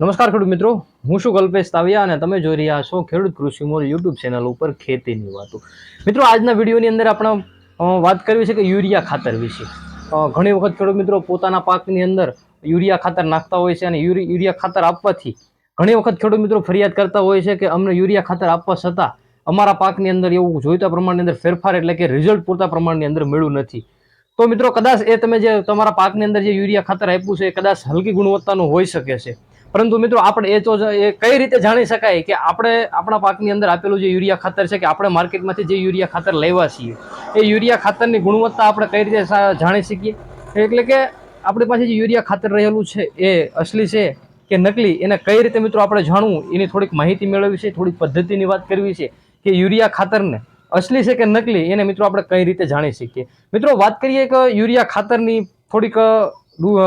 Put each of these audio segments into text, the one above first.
નમસ્કાર ખેડૂત મિત્રો. હું શું કલ્પેશ તાવિયા અને તમે જોઈ રહ્યા છો ખેડૂત કૃષિ મોલ યુટ્યુબ ચેનલ ઉપર ખેતીની વાતો. મિત્રો, આજના વિડીયોની અંદર આપણે વાત કરવી છે કે યુરિયા ખાતર વિશે. ઘણી વખત ખેડૂત મિત્રો પોતાના પાકની અંદર યુરિયા ખાતર નાખતા હોય છે અને યુરિયા ખાતર આપવાથી ઘણી વખત ખેડૂત મિત્રો ફરિયાદ કરતા હોય છે કે અમને યુરિયા ખાતર આપવા છતાં અમારા પાકની અંદર એવું જોઈતા પ્રમાણની અંદર ફેરફાર એટલે કે રિઝલ્ટ પૂરતા પ્રમાણની અંદર મળ્યું નથી. તો મિત્રો, કદાચ એ તમે જે તમારા પાકની અંદર જે યુરિયા ખાતર આપ્યું છે એ કદાચ હલકી ગુણવત્તાનું હોઈ શકે છે. પરંતુ મિત્રો આપણે એ તો એ કઈ રીતે જાણી શકાય કે આપણે આપણા પાકની અંદર આપેલું જે યુરિયા ખાતર છે કે આપણે માર્કેટમાંથી જે યુરિયા ખાતર લેવા છીએ, એ યુરિયા ખાતરની ગુણવત્તા આપણે કઈ રીતે જાણી શકીએ? એટલે કે આપણી પાસે જે યુરિયા ખાતર રહેલું છે, એ અસલી છે કે નકલી, એને કઈ રીતે મિત્રો આપણે જાણવું, એની થોડીક માહિતી મેળવવી છે, થોડીક પદ્ધતિની વાત કરવી છે કે યુરિયા ખાતરને અસલી છે કે નકલી, એને મિત્રો આપણે કઈ રીતે જાણી શકીએ? મિત્રો વાત કરીએ કે યુરિયા ખાતરની થોડીક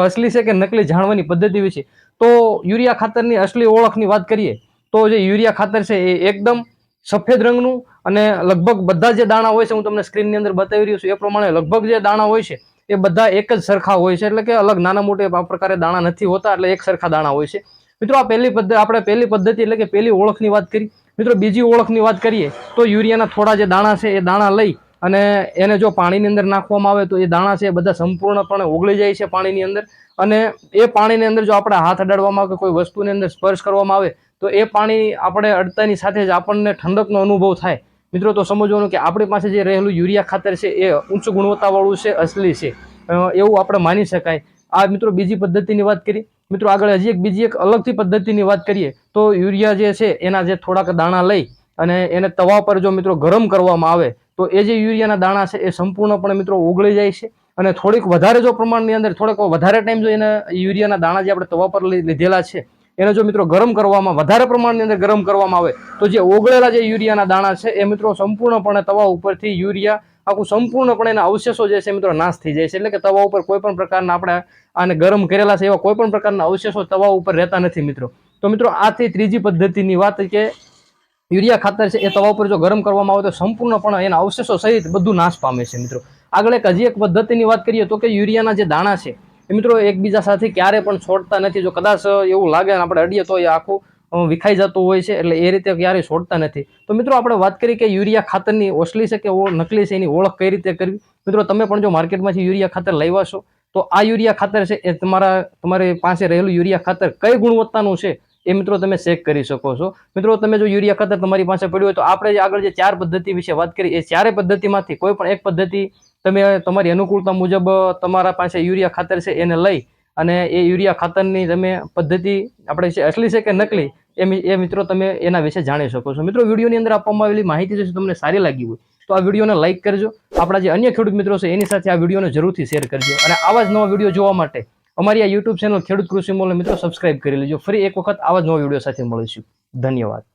અસલી છે કે નકલી જાણવાની પદ્ધતિ વિશે. તો યુરિયા ખાતરની અસલી ઓળખની વાત કરીએ, તો જે યુરિયા ખાતર છે એ એકદમ સફેદ રંગનું અને લગભગ બધા જે દાણા હોય છે, હું તમને સ્ક્રીનની અંદર બતાવી રહ્યો છું, એ પ્રમાણે લગભગ જે દાણા હોય છે, એ બધા એક જ સરખા હોય છે, એટલે કે અલગ નાના મોટે આ પ્રકારે દાણા નથી હોતા, એટલે એક સરખા દાણા હોય છે. મિત્રો, આ પહેલી પદ્ધતિ આપણે પહેલી પદ્ધતિ એટલે કે પહેલી ઓળખની વાત કરી. મિત્રો, બીજી ઓળખની વાત કરીએ, તો યુરિયાના થોડા જે દાણા છે, એ દાણા લઈ અને એને જો પાણીની અંદર નાખવામાં આવે તો એ દાણા છે એ બધા સંપૂર્ણપણે ઓગળી જાય છે પાણીની અંદર. અને એ પાણીની અંદર જો આપણે હાથ અડાડવામાં કે કોઈ વસ્તુની અંદર સ્પર્શ કરવામાં આવે તો એ પાણી આપણે અડતાની સાથે જ આપણને ઠંડકનો અનુભવ થાય. મિત્રો, તો સમજવાનું કે આપણી પાસે જે રહેલું યુરિયા ખાતર છે એ ઉચ્ચ ગુણવત્તાવાળું છે, અસલી છે. એવું આપણે માની શકાય. આ મિત્રો બીજી પદ્ધતિની વાત કરી. મિત્રો, આગળ હજી એક બીજી એક અલગથી પદ્ધતિની વાત કરીએ. તો યુરિયા જે છે એના જે થોડાક દાણા લઈ અને એને તવા પર જો મિત્રો ગરમ કરવામાં આવે તો એ જે યુરિયાના દાણા છે એ સંપૂર્ણપણે મિત્રો ઓગળી જાય છે અને થોડીક વધારે જો પ્રમાણની અંદર થોડોક વધારે ટાઈમ જો એના યુરિયાના દાણા જે આપણે તવા પર લીધેલા છે, એને જો મિત્રો ગરમ કરવામાં, વધારે પ્રમાણની અંદર ગરમ કરવામાં આવે, તો જે ઓગળેલા જે યુરિયાના દાણા છે એ મિત્રો સંપૂર્ણપણે તવા ઉપરથી યુરિયા આખું સંપૂર્ણપણે એના અવશેષો જે છે મિત્રો નાશ થઈ જાય છે. એટલે કે તવા ઉપર કોઈ પણ પ્રકારના આપણે આને ગરમ કરેલા છે એવા કોઈ પણ પ્રકારના અવશેષો તવા ઉપર રહેતા નથી મિત્રો. તો મિત્રો આથી ત્રીજી પદ્ધતિની વાત કે યુરિયા ખાતર છે એ તવા ઉપર જો ગરમ કરવામાં આવે તો સંપૂર્ણપણે એના અવશેષો સહિત બધું નાશ પામે છે, મિત્રો. આગળ એક હજી એક પદ્ધતિની વાત કરીએ તો કે યુરિયાના જે દાણા છે, એ મિત્રો એકબીજા સાથે ક્યારે પણ છોડતા નથી. જો કદાચ એવું લાગે અને આપણે અડીએ તો એ આખું વિખાઈ જતું હોય છે, એટલે એ રીતે ક્યારેય છોડતા નથી. તો મિત્રો આપણે વાત કરી કે યુરિયા ખાતરની ઓસલી છે કે નકલી છે, એની ઓળખ કઈ રીતે કરવી? મિત્રો તમે પણ જો માર્કેટમાંથી યુરિયા ખાતર લેવા છો, તો આ યુરિયા ખાતર છે એ તમારા, તમારી પાસે રહેલું યુરિયા ખાતર કઈ ગુણવત્તાનું છે? એ મિત્રો તમે ચેક કરી શકો છો. મિત્રો, તમે જો યુરિયા ખાતર તમારી પાસે પડ્યું હોય તો આપણે આગળ જે ચાર પદ્ધતિ વિશે વાત કરી, એ ચારે પદ્ધતિમાંથી કોઈ પણ એક પદ્ધતિ તમે તમારી અનુકૂળતા મુજબ તમારા પાસે યુરિયા ખાતર છે એને લઈ અને એ યુરિયા ખાતરની તમે પદ્ધતિ આપણે છે અસલી છે કે નકલી, એ એ મિત્રો તમે એના વિશે જાણી શકો છો. મિત્રો, વિડીયોની અંદર આપવામાં આવેલી માહિતી જો તમને સારી લાગી હોય, તો આ વિડીયોને લાઇક કરજો. આપણા જે અન્ય ખેડૂત મિત્રો છે, એની સાથે આ વિડીયોને જરૂરથી શેર કરજો. અને આવા જ નવા વીડિયો જોવા માટે અમારી આ યુટ્યુબ ચેનલ ખેડૂત કૃષિ મોલ મિત્રો સબસ્ક્રાઇબ કરી લેજો. ફરી એક વખત આવા જ નવા વીડિયો સાથે મળીશું. ધન્યવાદ.